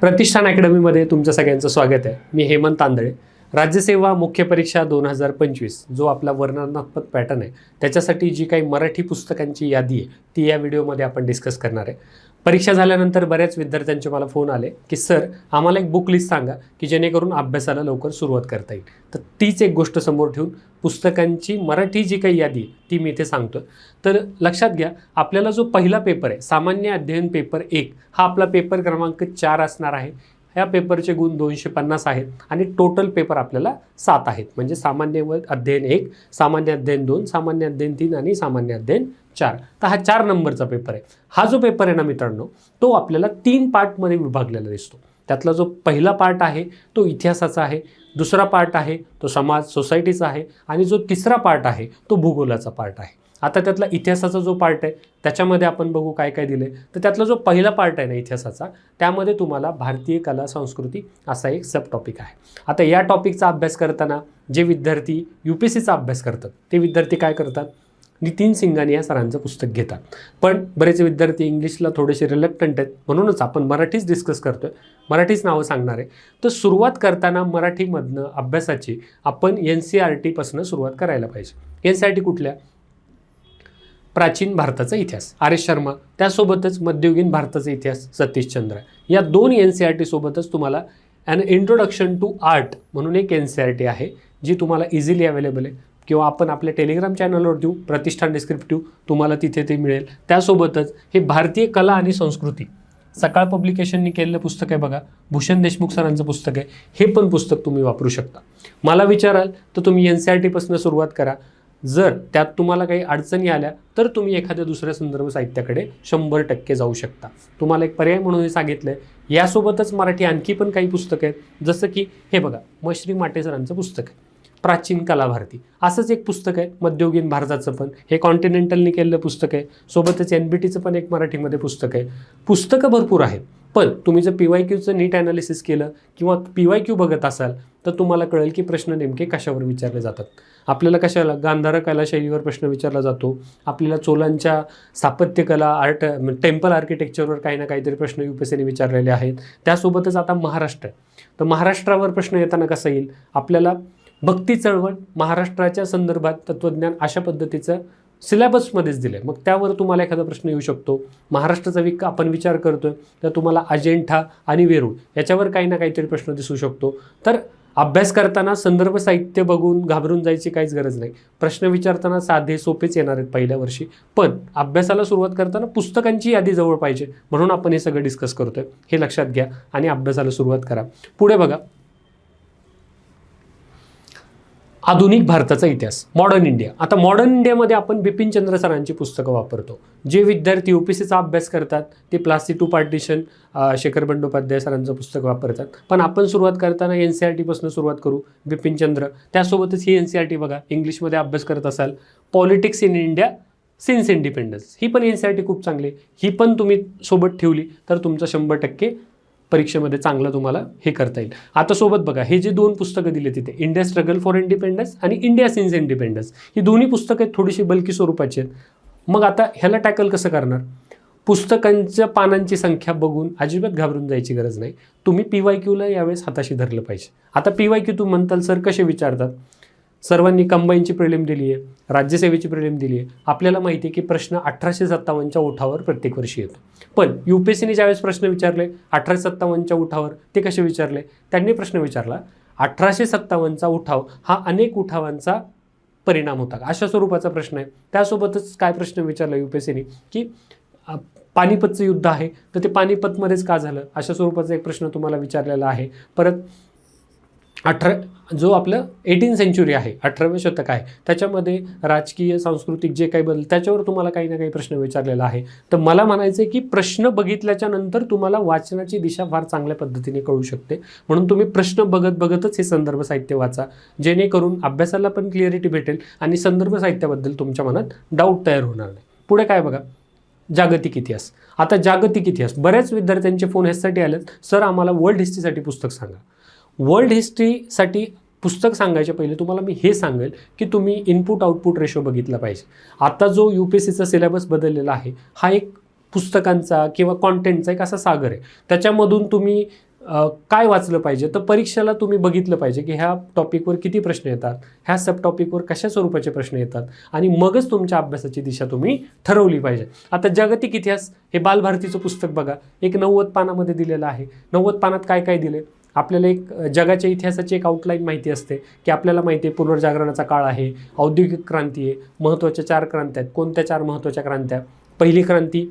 प्रतिष्ठान अकॅडमीमध्ये तुमचं सगळ्यांचं स्वागत आहे. मी हेमंत तांदळे. राज्यसेवा मुख्य परीक्षा दोन हजार पंचवीस जो आपला वर्णनात्मक पॅटर्न आहे त्याच्यासाठी जी काही मराठी पुस्तकांची यादी आहे ती या व्हिडिओमध्ये आपण डिस्कस करणार आहे. परीक्षा झाल्यानंतर बऱ्याच विद्यार्थ्यांचे मला फोन आले की सर आम्हाला एक बुक लिस्ट सांगा की जेणेकरून अभ्यासाला लवकर सुरुवात करता येईल. तर तीच एक गोष्ट समोर ठेवून पुस्तकांची मराठी जी काही यादी आहे, ती मी इथे सांगतो तर लक्षात घ्या आपल्याला जो पहिला पेपर आहे सामान्य अध्ययन पेपर एक हा आपला पेपर क्रमांक चार असणार आहे. ह्या पेपरचे गुण दोनशे पन्नास आहेत आणि टोटल पेपर आपल्याला सात आहेत. म्हणजे सामान्य व अध्ययन एक सामान्य अध्ययन दोन सामान्य अध्ययन तीन आणि सामान्य अध्ययन चार. तर हा चार नंबरचा पेपर आहे. हा जो पेपर आहे ना मित्रांनो तो आपल्याला तीन पार्टमध्ये विभागलेला दिसतो. त्यातला जो पहिला पार्ट आहे तो इतिहासाचा आहे. दुसरा पार्ट आहे तो समाज सोसायटीचा आहे. आणि जो तिसरा पार्ट आहे तो भूगोलाचा पार्ट आहे. आता त्यातला इतिहासाचा जो पार्ट आहे त्याच्यामध्ये आपण बघू काय काय दिले तर त्यातला जो पहिला पार्ट आहे ना इतिहासाचा त्यामध्ये तुम्हाला भारतीय कला संस्कृती असा एक सब टॉपिक आहे. आता या टॉपिकचा अभ्यास करताना जे विद्यार्थी यू पी सीचा अभ्यास करतात ते विद्यार्थी काय करतात? नितीन सिंगाने या सरांचं पुस्तक घेतात. पण बरेच विद्यार्थी इंग्लिशला थोडेसे रिलक्टंट आहेत म्हणूनच आपण मराठीच डिस्कस करतोय. मराठीच नावं सांगणार आहे. तर सुरुवात करताना मराठीमधनं अभ्यासाची आपण एन सी आर टीपासून सुरुवात करायला पाहिजे. एन सी आर टी कुठल्या? प्राचीन भारताचा इतिहास. आर एस शर्मा त्यासोबतच मध्ययुगीन भारताचा इतिहास सतीशचंद्र या दोन एन सी आर टी सोबतच तुम्हाला अॅन इंट्रोडक्शन टू आर्ट म्हणून एक एन सी आर टी आहे जी तुम्हाला इझिली अवेलेबल आहे. किंवा आपण आपल्या टेलिग्राम चॅनलवर देऊ प्रतिष्ठान डिस्क्रिप्टिव्ह तुम्हाला तिथे ते मिळेल. त्यासोबतच हे भारतीय कला आणि संस्कृती सकाळ पब्लिकेशननी केलेलं पुस्तक आहे बघा भूषण देशमुख सरांचं पुस्तक आहे. हे पण पुस्तक तुम्ही वापरू शकता. मला विचाराल तर तुम्ही एन सी आर टीपासून सुरुवात करा. जर त्यात तुम्हाला काही अडचणी आल्या तर तुम्ही एखाद्या दुसऱ्या संदर्भ साहित्याकडे शंभर टक्के जाऊ शकता. तुम्हाला एक पर्याय म्हणून हे सांगितलं आहे यासोबतच मराठी आणखी पण काही पुस्तकं आहेत. जसं की हे बघा मश्री माटे सरांचं पुस्तक आहे. प्राचीन कला भारती असंच एक पुस्तक आहे मध्ययुगीन भारताचं पण. हे कॉन्टिनेंटलने केलेलं पुस्तक आहे. सोबतच एन बी टीचं पण एक मराठीमध्ये पुस्तक आहे. पुस्तकं भरपूर आहेत. पण तुम्ही जर पी वाय क्यूचं नीट ॲनालिसिस केलं किंवा पी वाय क्यू बघत असाल तर तुम्हाला कळेल की प्रश्न नेमके कशावर विचारले जातात. आपल्याला कशाला गांधार कला शैलीवर प्रश्न विचारला जातो. आपल्याला चोलांच्या स्थापत्यकला आर्ट टेम्पल आर्किटेक्चरवर काही ना काहीतरी प्रश्न यू पी एस सीने विचारलेले आहेत. त्यासोबतच आता महाराष्ट्र. आहे तर महाराष्ट्रावर प्रश्न येताना कसा येईल? आपल्याला भक्ती चळवळ महाराष्ट्राच्या संदर्भात तत्त्वज्ञान अशा पद्धतीचं सिलेबसमध्येच दिलं आहे मग त्यावर तुम्हाला एखादा प्रश्न येऊ शकतो. महाराष्ट्राचा विक आपण विचार करतोय तर तुम्हाला अजेंठा आणि वेरूळ याच्यावर काही ना काहीतरी प्रश्न दिसू शकतो. तर अभ्यास करताना संदर्भ साहित्य बघून घाबरून जायची काहीच गरज नाही. प्रश्न विचारताना साधे सोपेच येणार आहेत पहिल्या वर्षी. पण अभ्यासाला सुरुवात करताना पुस्तकांची यादी जवळ पाहिजे. म्हणून आपण हे सगळं डिस्कस करतोय. हे लक्षात घ्या आणि अभ्यासाला सुरुवात करा. पुढे बघा. आधुनिक भारताचा इतिहास मॉडर्न इंडिया आता मॉडर्न इंडियामध्ये आपण बिपिन चंद्र सरांची पुस्तकं वापरतो. जे विद्यार्थी यू पी सीचा अभ्यास करतात ते प्लास्टी टू पार्टिशन शेखर बंडोपाध्याय सरांचं पुस्तक वापरतात. पण आपण सुरुवात करताना एन सी आर टीपासून सुरुवात करू बिपिन चंद्र. त्यासोबतच ही एन सी आर टी बघा इंग्लिशमध्ये अभ्यास करत असाल politics in India since independence ही पण एन सी आर टी खूप चांगली आहे. ही पण तुम्ही सोबत ठेवली तर तुमचं शंभर टक्के परीक्षेमध्ये चांगलं तुम्हाला हे करता येईल. आता सोबत बघा हे जे दोन पुस्तकं दिले तिथे इंडिया स्ट्रगल फॉर इंडिपेंडन्स आणि इंडिया सिन्स इंडिपेंडन्स ही दोन्ही पुस्तकं आहेत थोडीशी बल्की स्वरूपाची आहेत. मग आता ह्याला टॅकल कसं करणार? पुस्तकांच्या पानांची संख्या बघून अजिबात घाबरून जायची गरज नाही. तुम्ही पी वाय क्यूला यावेळेस हाताशी धरलं पाहिजे. आता पी वाय क्यू तू म्हणताल सर कसे विचारतात? सर्वांनी कंबाईनची प्रिलिम दिली आहे राज्यसेवेची प्रिलिम दिली आहे आपल्याला माहिती आहे की प्रश्न अठराशे सत्तावन्नच्या उठावर प्रत्येक वर्षी येतो. पण यू पी एस सीने ज्यावेळेस प्रश्न विचारले अठराशे सत्तावन्नच्या उठावर ते कसे विचारले? त्यांनी प्रश्न विचारला अठराशे सत्तावन्नचा उठाव हा अनेक उठावांचा परिणाम होता. अशा स्वरूपाचा प्रश्न आहे. त्यासोबतच काय प्रश्न विचारला यू पी एस सीने? की पानिपतचं युद्ध आहे तर ते पानिपतमध्येच का झालं? अशा स्वरूपाचा एक प्रश्न तुम्हाला विचारलेला आहे. परत अठरा जो आपलं एटीन सेंचुरी आहे अठराव्या शतक आहे त्याच्यामध्ये राजकीय सांस्कृतिक जे काही बदल त्याच्यावर तुम्हाला काही ना काही प्रश्न विचारलेला आहे. तर मला म्हणायचं आहे की प्रश्न बघितल्याच्या नंतर तुम्हाला वाचनाची दिशा फार चांगल्या पद्धतीने कळू शकते. म्हणून तुम्ही प्रश्न बघत बघतच हे संदर्भ साहित्य वाचा जेणेकरून अभ्यासाला पण क्लिअरिटी भेटेल आणि संदर्भ साहित्याबद्दल तुमच्या मनात डाऊट तयार होणार नाही. पुढे काय बघा? जागतिक इतिहास. आता जागतिक इतिहास. बऱ्याच विद्यार्थ्यांचे फोन ह्यासाठी आलेत. सर आम्हाला वर्ल्ड हिस्ट्रीसाठी पुस्तक सांगा. वर्ल्ड हिस्ट्रीसाठी पुस्तक सांगायच्या पहिले तुम्हाला मी हे सांगेल की तुम्ही इनपुट आउटपुट रेशो बघितला पाहिजे. आता जो यू पी एस सीचा सिलेबस बदललेला आहे हा एक पुस्तकांचा किंवा कॉन्टेंटचा एक असा सागर आहे. त्याच्यामधून तुम्ही काय वाचलं पाहिजे? तर परीक्षेला तुम्ही बघितलं पाहिजे की ह्या टॉपिकवर किती प्रश्न येतात ह्या सब टॉपिकवर कशा स्वरूपाचे प्रश्न येतात आणि मगच तुमच्या अभ्यासाची दिशा तुम्ही ठरवली पाहिजे. आता जागतिक इतिहास हे बालभारतीचं पुस्तक बघा. एक नव्वद पानामध्ये दिलेलं आहे. नव्वद पानात काय काय दिले? आपल्याला एक जगाच्या इतिहासाची एक आउटलाईन माहिती असते की आपल्याला माहिती आहे पुनर्जागरणाचा काळ आहे औद्योगिक क्रांती आहे महत्त्वाच्या चार क्रांत्या आहेत. कोणत्या चार महत्त्वाच्या क्रांत्या? पहिली क्रांती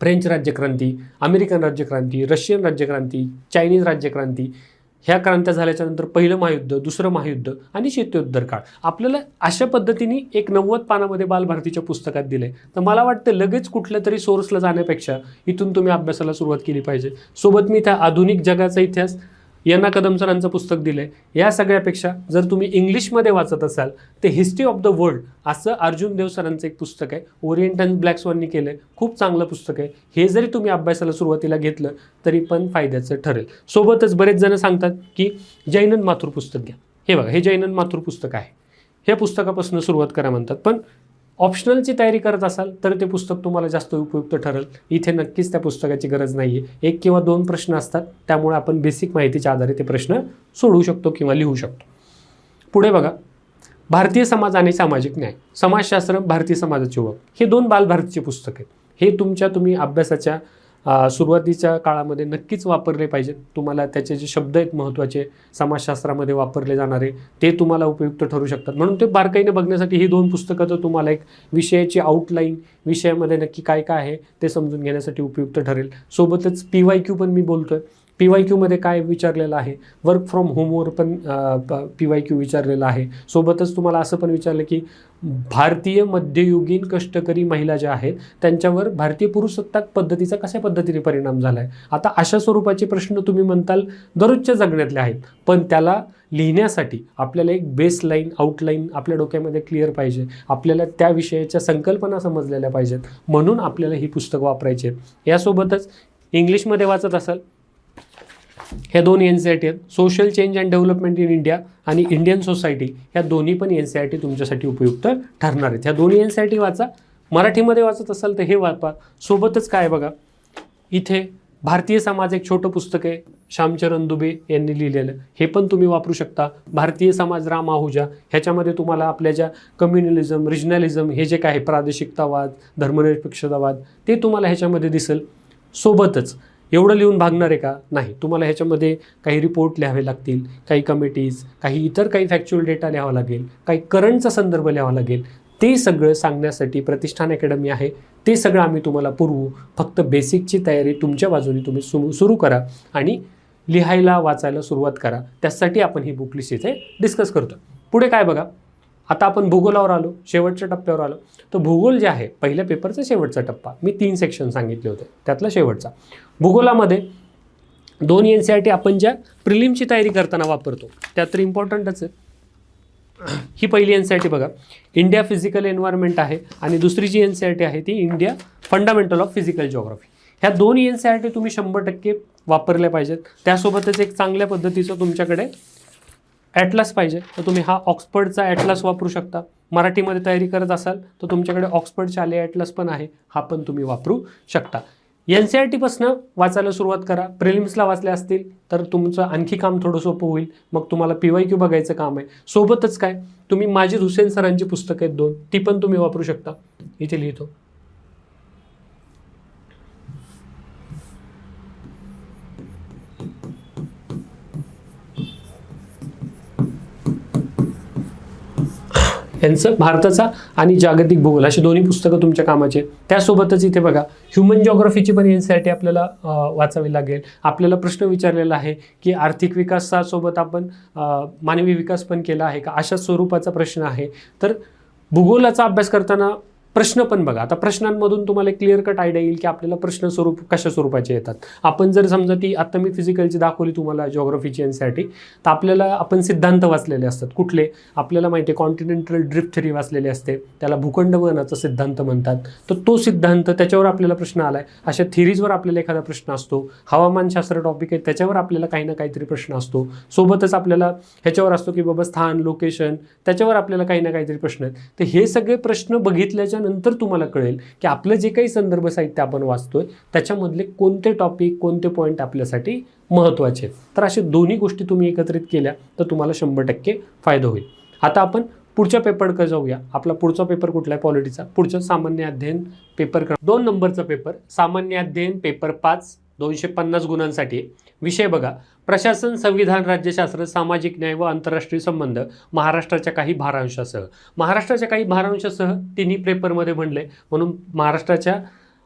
फ्रेंच राज्यक्रांती अमेरिकन राज्यक्रांती रशियन राज्यक्रांती चायनीज राज्यक्रांती ह्या क्रांत्या झाल्याच्यानंतर पहिलं महायुद्ध दुसरं महायुद्ध आणि शीतयुद्ध काळ. आपल्याला अशा पद्धतीने एक नव्वद पानामध्ये बालभारतीच्या पुस्तकात दिले तर मला वाटतं लगेच कुठल्या तरी सोर्सला जाण्यापेक्षा इथून तुम्ही अभ्यासाला सुरुवात केली पाहिजे. सोबत मी त्या आधुनिक जगाचा इतिहास यांना कदम सरांचं पुस्तक दिलं आहे या सगळ्यापेक्षा जर तुम्ही इंग्लिशमध्ये वाचत असाल ते हिस्ट्री ऑफ द वर्ल्ड असं अर्जुन देव सरांचं एक पुस्तक आहे. ओरिएंट अँड ब्लॅक केलं आहे खूप चांगलं पुस्तक आहे. हे जरी तुम्ही अभ्यासाला सुरुवातीला घेतलं तरी पण फायद्याचं ठरेल. सोबतच बरेच जण सांगतात की जैनन माथुर पुस्तक घ्या. हे बघा हे जैनन माथुर पुस्तक आहे. हे पुस्तकापासून सुरुवात करा म्हणतात. पण ऑप्शनलची तयारी करत असाल तर ते पुस्तक तुम्हाला जास्त उपयुक्त ठरेल. इथे नक्कीच त्या पुस्तकाची गरज नाही आहे एक किंवा दोन प्रश्न असतात त्यामुळे आपण बेसिक माहितीच्या आधारे ते प्रश्न सोडवू शकतो किंवा लिहू शकतो. पुढे बघा. भारतीय समाज आणि सामाजिक न्याय. समाजशास्त्र भारतीय समाजाची ओळख. हे दोन बालभारतीचे पुस्तक आहेत. हे तुमच्या तुम्ही अभ्यासाच्या सुरुवातीच्या काळामध्ये नक्कीच वापरले पाहिजेत. तुम्हाला त्याचे जे शब्द आहेत महत्त्वाचे समाजशास्त्रामध्ये वापरले जाणारे ते तुम्हाला उपयुक्त ठरू शकतात. म्हणून ते बारकाईने बघण्यासाठी ही दोन पुस्तकं तर तुम्हाला एक विषयाची आउटलाईन विषयामध्ये नक्की काय काय आहे ते समजून घेण्यासाठी उपयुक्त ठरेल. सोबतच पी वाय क्यू पण मी बोलतो आहे पी वाय क्यूमध्ये काय विचारलेलं आहे? वर्क फ्रॉम होमवर पण पी वाय क्यू विचारलेलं आहे. सोबतच तुम्हाला असं पण विचारलं की भारतीय मध्ययुगीन कष्टकरी महिला ज्या आहेत त्यांच्यावर भारतीय पुरुषसत्ताक पद्धतीचा कशा पद्धतीने परिणाम झाला आहे आता अशा स्वरूपाचे प्रश्न तुम्ही म्हणताल दररोजच्या जगण्यातले आहेत. पण त्याला लिहिण्यासाठी आपल्याला एक बेस लाईन आउटलाईन आपल्या डोक्यामध्ये क्लिअर पाहिजे. आपल्याला त्या विषयाच्या संकल्पना समजलेल्या पाहिजेत. म्हणून आपल्याला ही पुस्तकं वापरायची आहेत. यासोबतच इंग्लिशमध्ये वाचत असाल ह्या दोन एन सी आय टी आहेत. Social change and development in India आणि इंडियन सोसायटी ह्या दोन्ही पण एन सी आय टी तुमच्यासाठी उपयुक्त ठरणार आहेत. ह्या दोन्ही एन सी आय टी वाचा. मराठीमध्ये वाचत असाल तर हे वाचा. सोबतच काय बघा? इथे भारतीय समाज एक छोटं पुस्तक आहे. श्यामचरण दुबे यांनी लिहिलेलं. हे पण तुम्ही वापरू शकता. भारतीय समाज राम आहुजा. ह्याच्यामध्ये तुम्हाला आपल्या ज्या कम्युनलिझम रिजनलिझम हे जे काय आहे प्रादेशिकतावाद धर्मनिरपेक्षतावाद ते तुम्हाला ह्याच्यामध्ये दिसेल. सोबतच एवढं लिहून भागणार आहे का? नाही. तुम्हाला ह्याच्यामध्ये काही रिपोर्ट लिहावे लागतील काही कमिटीज काही इतर काही फॅक्च्युअल डेटा लिहावा लागेल काही करंटचा संदर्भ लिहावा लागेल. ते सगळं सांगण्यासाठी प्रतिष्ठान अकॅडमी आहे. ते सगळं आम्ही तुम्हाला पुरवू. फक्त बेसिकची तयारी तुमच्या बाजूने तुम्ही सुरू सुरू करा आणि लिहायला वाचायला सुरुवात करा. त्यासाठी आपण ही बुक लिस्ट इथे डिस्कस करतो. पुढे काय बघा? आता आपण भूगोलावर आलो शेवटच्या टप्प्यावर आलो. तर भूगोल जे आहे पहिल्या पेपरचा शेवटचा टप्पा. मी तीन सेक्शन सांगितले होते त्यातला शेवटचा. भूगोलामध्ये दोन एन सी आर टी आपण ज्या प्रिलिमची तयारी करताना वापरतो त्यात तर इम्पॉर्टंटच आहे. ही पहिली एन सी आर टी बघा. इंडिया फिजिकल एन्व्हायरमेंट आहे आणि दुसरी जी एन सी आर टी आहे ती India fundamental of physical geography ह्या दोन एन सी आर टी तुम्ही शंभर टक्के वापरल्या पाहिजेत. त्यासोबतच एक चांगल्या पद्धतीचं तुमच्याकडे ॲटलास पाहिजे. तर तुम्ही हा ऑक्सफर्डचा ॲटलास वापरू शकता. मराठीमध्ये तयारी करत असाल तर तुमच्याकडे ऑक्सफर्डचे आले ॲटलास पण आहे. हा पण तुम्ही वापरू शकता. एन सी आर टीपासनं वाचायला सुरुवात करा. प्रिलिम्सला वाचले असतील तर तुमचं आणखी काम थोडं सोपं होईल. मग तुम्हाला पी वाय क्यू बघायचं काम आहे. सोबतच काय? तुम्ही माजिद हुसेन सरांची पुस्तकं आहेत दोन. ती पण तुम्ही वापरू शकता. इथे लिहितो. यांचं भारताचा आणि जागतिक भूगोल अशी दोन्ही पुस्तकं तुमच्या कामाचे. आहेत त्यासोबतच इथे बघा ह्युमन जॉग्रफीची पण यांसाठी आपल्याला वाचावी लागेल. आपल्याला प्रश्न विचारलेला आहे की आर्थिक विकासासोबत आपण मानवी विकास पण केला आहे का? अशा स्वरूपाचा प्रश्न आहे. तर भूगोलाचा अभ्यास करताना प्रश्न पण बघा. आता प्रश्नांमधून तुम्हाला क्लिअर कट आयडिया येईल की आपल्याला प्रश्न स्वरूप कशा स्वरूपाचे येतात. आपण जर समजा ती आत्ता मी फिजिकलची दाखवली तुम्हाला जॉग्रफीची यांसाठी तर आपल्याला आपण सिद्धांत वाचलेले असतात. कुठले? आपल्याला माहिती आहे कॉन्टिनेंटल ड्रिफ्ट थेरी वाचलेली असते. त्याला भूखंड वहनाचा सिद्धांत म्हणतात. तर तो सिद्धांत त्याच्यावर आपल्याला प्रश्न आला आहे अशा थिरीजवर आपल्याला एखादा प्रश्न असतो. हवामानशास्त्र टॉपिक आहे त्याच्यावर आपल्याला काही ना काहीतरी प्रश्न असतो. सोबतच आपल्याला ह्याच्यावर असतो की बाबा स्थान लोकेशन त्याच्यावर आपल्याला काही ना काहीतरी प्रश्न आहेत. तर हे सगळे प्रश्न बघितल्याच्या त्यानंतर तुम्हाला कळेल की आपलं जे काही संदर्भ साहित्य आपण वाचतोय त्याच्यामधले कोणते टॉपिक कोणते पॉईंट आपल्यासाठी महत्त्वाचे आहेत? तर अशा दोन्ही गोष्टी तुम्ही एकत्रित केल्या तर तुम्हाला शंभर टक्के फायदा होईल. आता आपण पुढच्या पेपरकडे जाऊया. आपला पुढचा पेपर कुठला आहे? पॉलिटीचा पुढचं सामान्य अध्ययन पेपर दोन नंबरचा पेपर सामान्य अध्ययन पेपर पाच दोनशे पन्नास गुणांसाठी आहे. विषय बघा. प्रशासन संविधान राज्यशास्त्र सामाजिक न्याय व आंतरराष्ट्रीय संबंध महाराष्ट्राच्या काही भारांशासह. महाराष्ट्राच्या काही भारांशासह तिन्ही पेपरमध्ये म्हणले. म्हणून महाराष्ट्राच्या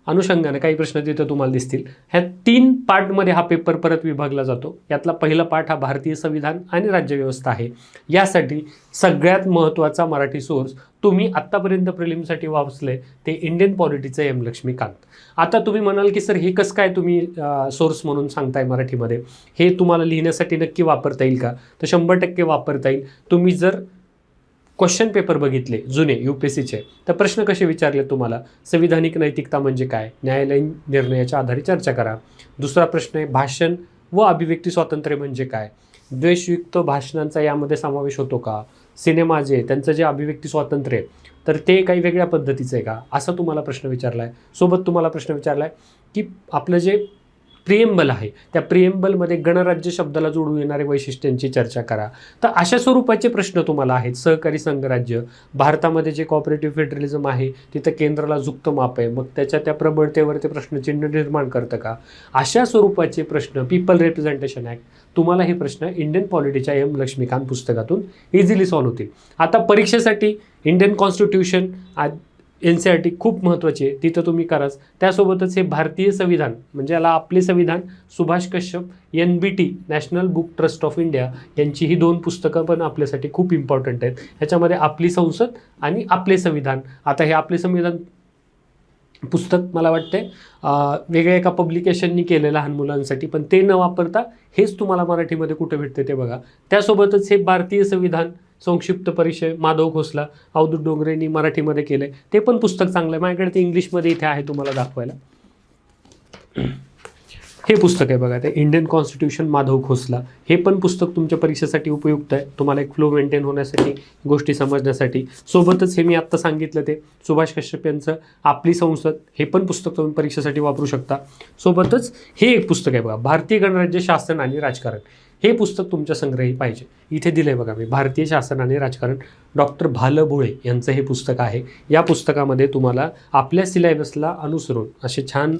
अनुषंगाने काही प्रश्न तिथं तुम्हाला दिसतील. ह्या तीन पार्टमध्ये हा पेपर परत विभागला जातो. यातला पहिला पार्ट हा भारतीय संविधान आणि राज्यव्यवस्था आहे. यासाठी सगळ्यात महत्त्वाचा मराठी सोर्स तुम्ही आत्तापर्यंत प्रिलिमसाठी वाचले ते इंडियन पॉलिटीचं एम लक्ष्मीकांत. आता तुम्ही म्हणाल की सर हे कसं काय तुम्ही सोर्स म्हणून सांगताय मराठीमध्ये? हे तुम्हाला लिहिण्यासाठी नक्की वापरता येईल का? तर शंभर टक्के वापरता येईल. तुम्ही जर क्वेश्चन पेपर बघितले जुने यू पी एस सीचे तर प्रश्न कसे विचारले तुम्हाला? संविधानिक नैतिकता म्हणजे काय? न्यायालयीन निर्णयाच्या आधारे चर्चा करा. दुसरा प्रश्न आहे भाषण व अभिव्यक्ती स्वातंत्र्य म्हणजे काय? द्वेषयुक्त भाषणांचा यामध्ये समावेश होतो का? सिनेमा जे त्यांचं जे अभिव्यक्ती स्वातंत्र्य आहे तर ते काही वेगळ्या पद्धतीचं आहे का? असा तुम्हाला प्रश्न विचारला आहे सोबत तुम्हाला प्रश्न विचारला आहे की आपलं जे प्रिएम्बल आहे. त्या प्रिएम्बलमध्ये गणराज्य शब्दाला जोडून येणारे वैशिष्ट्यांची चर्चा करा. तर अशा स्वरूपाचे प्रश्न तुम्हाला आहेत. सहकारी संघराज्य भारतामध्ये जे कॉपरेटिव्ह फेडरलिझम आहे तिथं केंद्राला झुकतं माप आहे. मग त्याच्या त्या प्रबळतेवर ते प्रश्नचिन्ह निर्माण करतं का? अशा स्वरूपाचे प्रश्न पीपल रिप्रेझेंटेशन ॲक्ट तुम्हाला हे प्रश्न इंडियन पॉलिटीच्या एम लक्ष्मीकांत पुस्तकातून इझिली सॉल्व्ह होतील. आता परीक्षेसाठी Indian constitution N C R T खूप महत्त्वाची आहे. तिथं तुम्ही कराच त्यासोबतच हे भारतीय संविधान म्हणजे याला आपले संविधान Subhash Kashyap N B T national book trust of India यांची ही दोन पुस्तकं पण आपल्यासाठी खूप इम्पॉर्टंट आहेत. ह्याच्यामध्ये आपली संसद आणि आपले संविधान. आता हे आपले संविधान पुस्तक मला वाटते वेगळ्या एका पब्लिकेशननी केलं लहान मुलांसाठी पण ते न वापरता हेच तुम्हाला मराठीमध्ये कुठं भेटते ते बघा. त्यासोबतच हे भारतीय संविधान संक्षिप्त परिचय माधव खोसला अवधूत डोंगरेंनी मराठीमध्ये केलं आहे ते पण पुस्तक चांगलं आहे. माझ्याकडे ते इंग्लिशमध्ये इथे आहे तुम्हाला दाखवायला. हे पुस्तक आहे बघा ते इंडियन कॉन्स्टिट्यूशन माधव खोसला. हे पण पुस्तक तुमच्या परीक्षेसाठी उपयुक्त आहे. तुम्हाला एक फ्लो मेंटेन होण्यासाठी गोष्टी समजण्यासाठी. सोबतच हे मी आत्ता सांगितलं ते सुभाष कश्यप यांचं आपली संसद हे पण पुस्तक तुम्ही परीक्षेसाठी वापरू शकता. सोबतच हे एक पुस्तक आहे बघा भारतीय गणराज्य शासन आणि राजकारण. हे पुस्तक तुमच्या संग्रही पाहिजे. इथे दिलं आहे बघा मी भारतीय शासन आणि राजकारण. डॉक्टर भाल भोळे यांचं हे पुस्तक आहे. या पुस्तकामध्ये तुम्हाला आपल्या सिलेबसला अनुसरून असे छान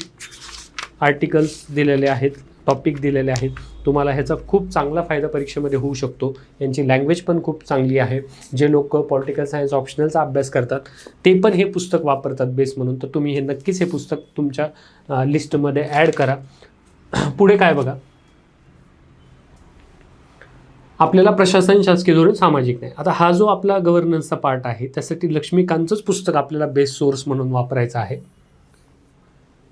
आर्टिकल्स दिलेले आहेत टॉपिक दिलेले आहेत. तुम्हाला ह्याचा खूप चांगला फायदा परीक्षेमध्ये होऊ शकतो. यांची लँग्वेज पण खूप चांगली आहे. जे लोक पॉलिटिकल सायन्स ऑप्शनलचा अभ्यास करतात ते पण हे पुस्तक वापरतात बेस म्हणून. तर तुम्ही हे नक्कीच हे पुस्तक तुमच्या लिस्टमध्ये ॲड करा. पुढे काय बघा? आपल्याला प्रशासन शासकीय धोरण सामाजिक नाही आता हा जो आपला गव्हर्नन्सचा पार्ट आहे त्यासाठी लक्ष्मीकांतच पुस्तक आपल्याला बेस्ट सोर्स म्हणून वापरायचं आहे.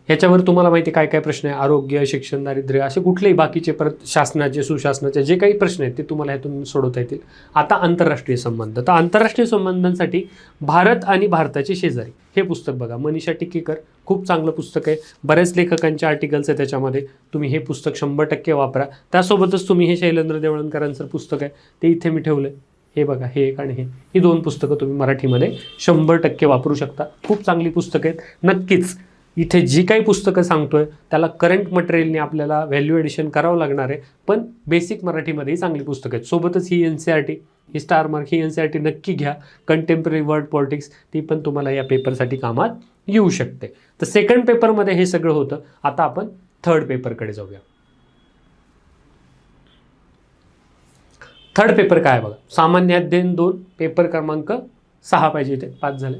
ह्याच्यावर तुम्हाला माहिती काय काय प्रश्न आहे? आरोग्य शिक्षण दारिद्र्य असे कुठलेही बाकीचे परत शासनाचे सुशासनाचे जे काही प्रश्न आहेत ते तुम्हाला ह्यातून सोडवता येतील. आता आंतरराष्ट्रीय संबंध. तर आंतरराष्ट्रीय संबंधांसाठी भारत आणि भारताचे शेजारी. हे पुस्तक बघा. मनीषा टिकेकर खूप चांगलं पुस्तक आहे. बऱ्याच लेखकांचे आर्टिकल्स आहे त्याच्यामध्ये. तुम्ही हे पुस्तक शंभर टक्के वापरा. त्यासोबतच तुम्ही हे शैलेंद्र देवळणकरांचं पुस्तक आहे. ते इथे मी ठेवलं हे बघा हे एक आणि हे. ही दोन पुस्तकं तुम्ही मराठीमध्ये शंभर टक्के वापरू शकता. खूप चांगली पुस्तकं आहेत. नक्कीच इथे जी काही पुस्तकं सांगतोय त्याला करंट मटेरियलने आपल्याला व्हॅल्यू एडिशन करावं लागणार आहे. पण बेसिक मराठीमध्येही चांगली पुस्तकं आहेत. सोबतच ही एन सी आर टी ही स्टार मार्क ही एन सी आर टी नक्की घ्या. कंटेम्पररी वर्ल्ड पॉलिटिक्स ती पण तुम्हाला या पेपरसाठी कामात येऊ शकते. तर सेकंड पेपरमध्ये हे सगळं होतं. आता आपण थर्ड पेपरकडे जाऊया. थर्ड पेपर काय बघा? सामान्य अध्ययन दोन पेपर क्रमांक सहा पाहिजे इथे. पाच झाले.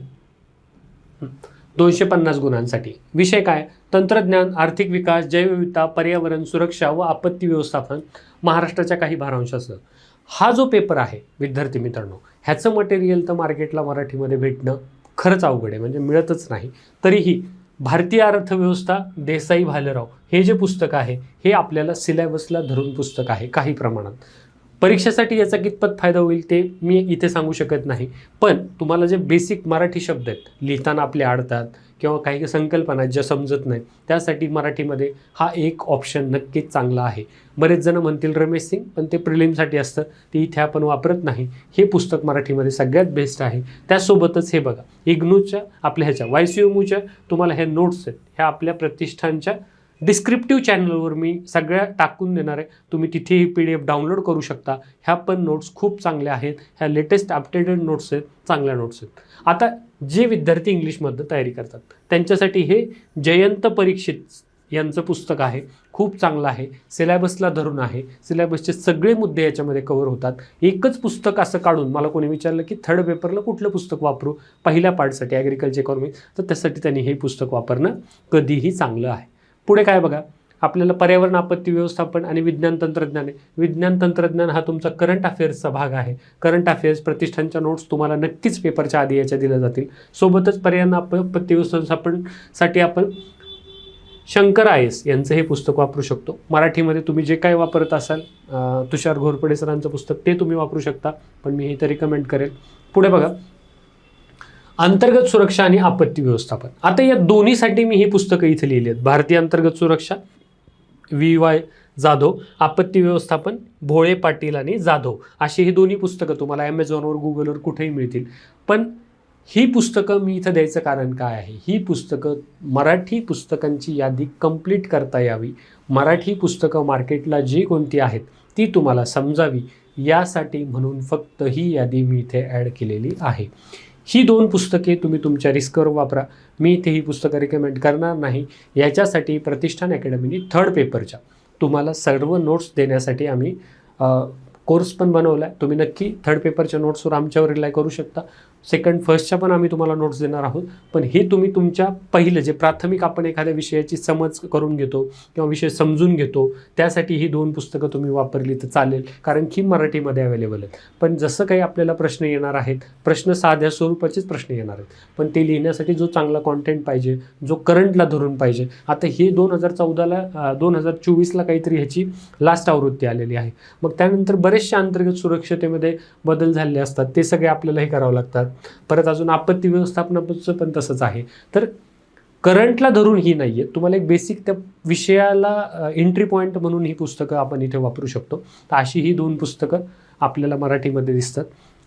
दोनशे पन्नास गुणांसाठी. विषय काय? तंत्रज्ञान आर्थिक विकास जैवविविधता पर्यावरण सुरक्षा व आपत्ती व्यवस्थापन महाराष्ट्राच्या काही भारांशासह. हा जो पेपर आहे विद्यार्थी मित्रांनो ह्याचं मटेरियल तर मार्केटला मराठीमध्ये भेटणं खरंच अवघड आहे म्हणजे मिळतच नाही. तरीही भारतीय अर्थव्यवस्था देसाई भालेराव हे जे पुस्तक आहे हे आपल्याला सिलेबसला धरून पुस्तक आहे काही प्रमाणात. परीक्षेसाठी याचा कितपत फायदा होईल ते मी इथे सांगू शकत नाही. पण तुम्हाला जे बेसिक मराठी शब्द आहेत लिहिताना आपले आडतात किंवा काही संकल्पना आहेत ज्या समजत नाही त्यासाठी मराठीमध्ये हा एक ऑप्शन नक्कीच चांगला आहे. बरेच जण म्हणतील रमेश सिंग पण ते प्रिलिमसाठी असतं. ते इथे आपण वापरत नाही. हे पुस्तक मराठीमध्ये सगळ्यात बेस्ट आहे. त्यासोबतच हे बघा इग्नूच्या आपल्या ह्याच्या वायसीओमूच्या तुम्हाला ह्या नोट्स आहेत ह्या आपल्या प्रतिष्ठानच्या डिस्क्रिप्टिव्ह चॅनलवर मी सगळ्या टाकून देणार आहे. तुम्ही तिथेही पी डी एफ डाउनलोड करू शकता. ह्या पण नोट्स खूप चांगल्या आहेत. ह्या लेटेस्ट अपडेटेड नोट्स आहेत. चांगल्या नोट्स आहेत. आता जे विद्यार्थी इंग्लिशमधनं तयारी करतात त्यांच्यासाठी हे जयंत परीक्षित यांचं पुस्तक आहे. खूप चांगलं आहे. सिलॅबसला धरून आहे. सिलॅबसचे सगळे मुद्दे याच्यामध्ये कवर होतात. एकच पुस्तक असं काढून मला कोणी विचारलं की थर्ड पेपरला कुठलं पुस्तक वापरू? पहिल्या पार्टसाठी ॲग्रिकल्चर इकॉनॉमी तर त्यासाठी त्यांनी हे पुस्तक वापरणं कधीही चांगलं आहे. पुढे काय बघा? आपल्याला पर्यावरण आपत्ती व्यवस्थापन आणि विज्ञान तंत्रज्ञान आहे. विज्ञान तंत्रज्ञान हा तुमचा करंट अफेअर्सचा भाग आहे. करंट अफेअर्स प्रतिष्ठानच्या नोट्स तुम्हाला नक्कीच पेपरच्या आधी याच्या दिल्या जातील. सोबतच पर्यावरण आपत्ती व्यवस्थापनसाठी आपण शंकर आय एस यांचं हे पुस्तक वापरू शकतो. मराठीमध्ये तुम्ही जे काय वापरत असाल तुषार घोरपडे सरांचं पुस्तक ते तुम्ही वापरू शकता. पण मी हे तर रिकमेंड करेल. पुढे बघा. अंतर्गत सुरक्षा आणि आपत्ती व्यवस्थापन. आता या दोन्हीसाठी मी ही पुस्तकं इथे लिहिली आहेत. भारतीय अंतर्गत सुरक्षा व्ही. वाय. जाधव आपत्ती व्यवस्थापन भोळे पाटील आणि जाधव. अशी ही दोन्ही पुस्तकं तुम्हाला ॲमेझॉनवर गुगलवर कुठेही मिळतील. पण ही पुस्तकं मी इथं द्यायचं कारण काय आहे? ही पुस्तकं मराठी पुस्तकांची यादी कंप्लीट करता यावी. मराठी पुस्तकं मार्केटला जी कोणती आहेत ती तुम्हाला समजावी. यासाठी म्हणून फक्त ही यादी मी इथे ॲड केलेली आहे. ही दोन पुस्तके तुम्ही तुमच्या रिस्कवर वापरा. मी इथे ही पुस्तकं रिकमेंड करणार नाही. याच्यासाठी प्रतिष्ठान अकॅडमीने थर्ड पेपरच्या तुम्हाला सर्व नोट्स देण्यासाठी आम्ही कोर्स पण बनवला आहे तुम्ही नक्की थर्ड पेपरच्या नोट्सवर आमच्यावर रिलाय करू शकता. सेकंड फर्स्टच्या पण आम्ही तुम्हाला नोट्स देणार आहोत. पण हे तुम्ही तुमच्या पहिलं जे प्राथमिक आपण एखाद्या विषयाची समज करून घेतो किंवा विषय समजून घेतो त्यासाठी ही दोन पुस्तकं तुम्ही वापरली तर चालेल कारण की मराठीमध्ये अवेलेबल आहेत. पण जसं काही आपल्याला प्रश्न येणार आहेत प्रश्न साध्या स्वरूपाचेच प्रश्न येणार आहेत. पण ते लिहिण्यासाठी जो चांगला कॉन्टेंट पाहिजे जो करंटला धरून पाहिजे आता हे दोन हजार चौदाला दोन हजार चोवीसला काहीतरी ह्याची लास्ट आवृत्ती आलेली आहे. मग त्यानंतर बरेचशा अंतर्गत सुरक्षतेमध्ये बदल झालेले असतात ते सगळे आपल्याला हे करावं लागतात. परत अजून आपत्ती व्यवस्थापनाचं पण तसंच आहे. तर करंटला धरून ही नाही आहे तुम्हाला एक बेसिक त्या विषयाला एंट्री पॉईंट म्हणून ही पुस्तकं आपण इथे वापरू शकतो. तर अशी ही दोन पुस्तकं आपल्याला मराठीमध्ये दिसतात.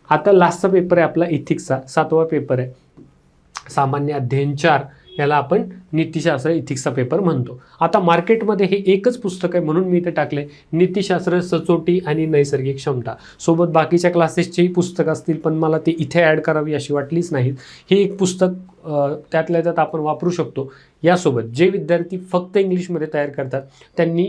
आता लास्टचा पेपर आहे आपला इथिक्सचा सातवा पेपर आहे. सामान्य अध्ययन चार. याला आपण नीतीशास्त्र इथिक्सचा पेपर म्हणतो. आता मार्केटमध्ये हे एकच पुस्तक आहे म्हणून मी इथे टाकले नीतीशास्त्र सचोटी आणि नैसर्गिक क्षमता. सोबत बाकीच्या क्लासेसचेही पुस्तक असतील पण मला ते इथे ॲड करावी अशी वाटलीच नाहीत. हे एक पुस्तक त्यातल्या त्यात आपण वापरू शकतो. यासोबत जे विद्यार्थी फक्त इंग्लिशमध्ये तयार करतात त्यांनी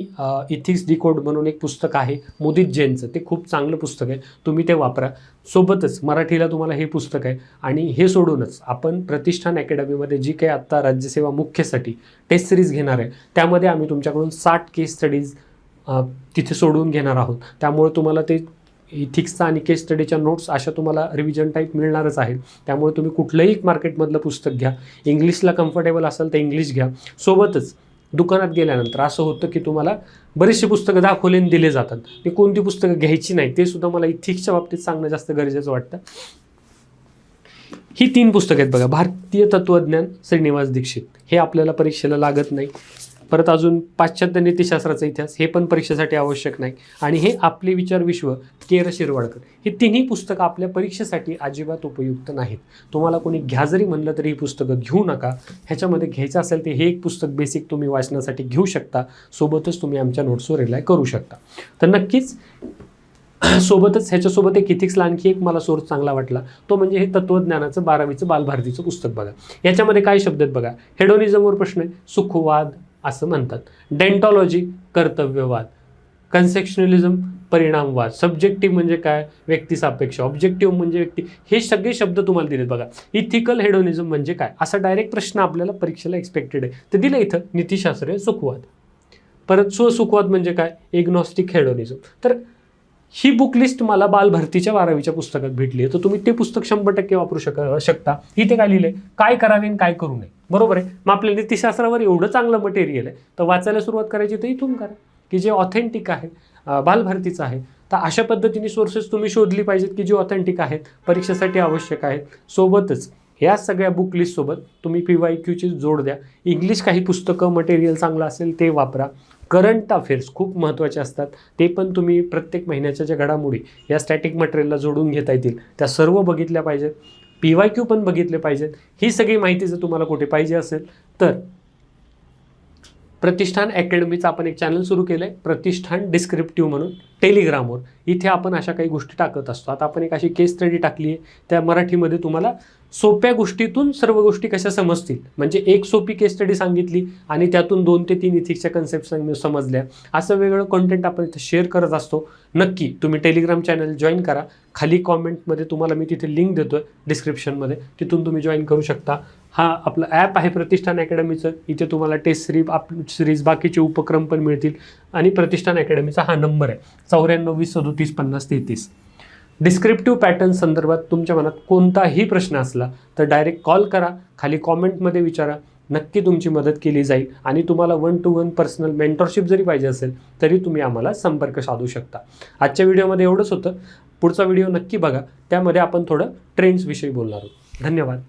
इथिक्स डिकोड म्हणून एक पुस्तक आहे मोदित जैनचं. ते खूप चांगलं पुस्तक आहे. तुम्ही ते वापरा. सोबतच मराठीला तुम्हाला हे पुस्तक आहे. आणि हे सोडूनच आपण प्रतिष्ठान अकॅडमीमध्ये जी काही आत्ता राज्यसेवा मुख्यसाठी टेस्ट सिरीज घेणार आहे त्यामध्ये आम्ही तुमच्याकडून साठ केस स्टडीज तिथे सोडवून घेणार आहोत. त्यामुळे तुम्हाला ते इथिक्सचा आणि केस स्टडीच्या नोट्स अशा तुम्हाला रिव्हिजन टाईप मिळणारच आहेत. त्यामुळे तुम्ही कुठलंही एक मार्केटमधलं पुस्तक घ्या. इंग्लिशला कम्फर्टेबल असेल तर इंग्लिश घ्या. सोबतच दुकानात गेल्यानंतर असं होतं की तुम्हाला बरीचशी पुस्तकं दाखवले दिले जातात. ते कोणती पुस्तकं घ्यायची नाही ते सुद्धा मला इथिक्सच्या बाबतीत सांगणं जास्त गरजेचं वाटतं. ही तीन पुस्तकं आहेत बघा. भारतीय तत्वज्ञान श्रीनिवास दीक्षित. हे आपल्याला परीक्षेला लागत नाही. परत अजून पाश्चात्य नीतीशास्त्राचा इतिहास हे पण परीक्षेसाठी आवश्यक नाही. आणि हे आपले विचार विश्व केर शिरवाडकर हे तिन्ही पुस्तकं आपल्या परीक्षेसाठी अजिबात उपयुक्त नाहीत. तुम्हाला कोणी घ्या जरी म्हणलं तरी ही पुस्तकं घेऊ नका. ह्याच्यामध्ये घ्यायचं असेल ते हे एक पुस्तक बेसिक तुम्ही वाचण्यासाठी घेऊ शकता. सोबतच तुम्ही आमच्या नोट्सवर रिलाय करू शकता. तर नक्कीच सोबतच ह्याच्यासोबत एक इथिक्सला आणखी एक मला सोर्स चांगला वाटला. तो म्हणजे हे तत्वज्ञानाचं बारावीचं बालभारतीचं पुस्तक बघा. याच्यामध्ये काय शब्द आहेत बघा? हेडोनिझमवर प्रश्न आहे. सुखवाद असं म्हणतात. डेंटॉलॉजी कर्तव्यवाद कन्सेक्शनलिझम परिणामवाद. सब्जेक्टिव्ह म्हणजे काय? व्यक्तीसापेक्ष ऑब्जेक्टिव्ह म्हणजे व्यक्ती. हे सगळे शब्द तुम्हाला दिलेत बघा. इथिकल हेडोनिझम म्हणजे काय? असा डायरेक्ट प्रश्न आपल्याला परीक्षेला एक्सपेक्टेड आहे. तर दिलं इथं नीतिशास्त्रीय सुखवाद. परत स्वसुखवाद म्हणजे काय? एग्नॉस्टिक हेडोनिझम तर ही बुक लिस्ट मला बालभरतीच्या बारावीच्या पुस्तकात भेटली आहे. तर तुम्ही ते पुस्तक शंभर टक्के वापरू शक शकता. इथे काय लिहिलंय? काय करावे आणि काय करू नये? बरोबर आहे? मग आपल्या नीतीशास्त्रावर एवढं चांगलं मटेरियल आहे तर वाचायला सुरुवात करायची तर इथून करा की जे ऑथेंटिक आहे बालभारतीचं आहे तर अशा पद्धतीने सोर्सेस तुम्ही शोधली पाहिजेत की जी ऑथेंटिक आहेत परीक्षेसाठी आवश्यक आहेत सोबतच ह्या सगळ्या बुक लिस्टसोबत तुम्ही पी वाय क्यूची जोड द्या. इंग्लिश काही पुस्तकं मटेरियल चांगलं असेल ते वापरा. करंट अफेअर्स खूप महत्त्वाचे असतात. ते पण तुम्ही प्रत्येक महिन्याच्या ज्या घडामोडी या स्टॅटिक मटेरियलला जोडून घेता येतील. त्या सर्व बघितल्या पाहिजेत. पी वाय क्यू पण बघितले पाहिजेत. ही सगळी माहिती जर तुम्हाला कुठे पाहिजे असेल तर प्रतिष्ठान अकॅडमीचं आपण एक चॅनल सुरू केलं आहे प्रतिष्ठान डिस्क्रिप्टिव्ह म्हणून टेलिग्रामवर. इथे आपण अशा काही गोष्टी टाकत असतो. आता आपण एक अशी केस स्टडी टाकली आहे त्या मराठीमध्ये तुम्हाला सोप्या गोष्टीतून सर्व गोष्टी कशा समजतील? म्हणजे एक सोपी केस स्टडी सांगितली आणि त्यातून दोन ते तीन इथिक्सच्या कन्सेप्ट समजल्या. असं वेगळं कॉन्टेंट आपण इथे शेअर करत असतो. नक्की तुम्ही टेलिग्राम चॅनल जॉईन करा. खाली कॉमेंटमध्ये तुम्हाला मी तिथे लिंक देतो आहे डिस्क्रिप्शनमध्ये तिथून तुम्ही जॉईन करू शकता. हा आपलं ॲप आहे प्रतिष्ठान अकॅडमीचं. इथे तुम्हाला टेस्ट सिरीज आप सिरीज बाकीचे उपक्रम पण मिळतील. आणि प्रतिष्ठान अकॅडमीचा हा नंबर आहे. चौऱ्याण्णव वीस सदोतीस पन्नास तेहतीस. डिस्क्रिप्टिव्ह पॅटर्न संदर्भात तुमच्या मनात कोणताही प्रश्न असला तर डायरेक्ट कॉल करा. खाली कॉमेंटमध्ये विचारा. नक्की तुमची मदत केली जाईल. आणि तुम्हाला one two one personal mentorship जरी पाहिजे असेल तरी तुम्ही आम्हाला संपर्क साधू शकता. आजच्या व्हिडिओमध्ये एवढंच होतं. पुढचा व्हिडिओ नक्की बघा. त्यामध्ये आपण थोडं ट्रेंड्सविषयी बोलणार आहोत. धन्यवाद.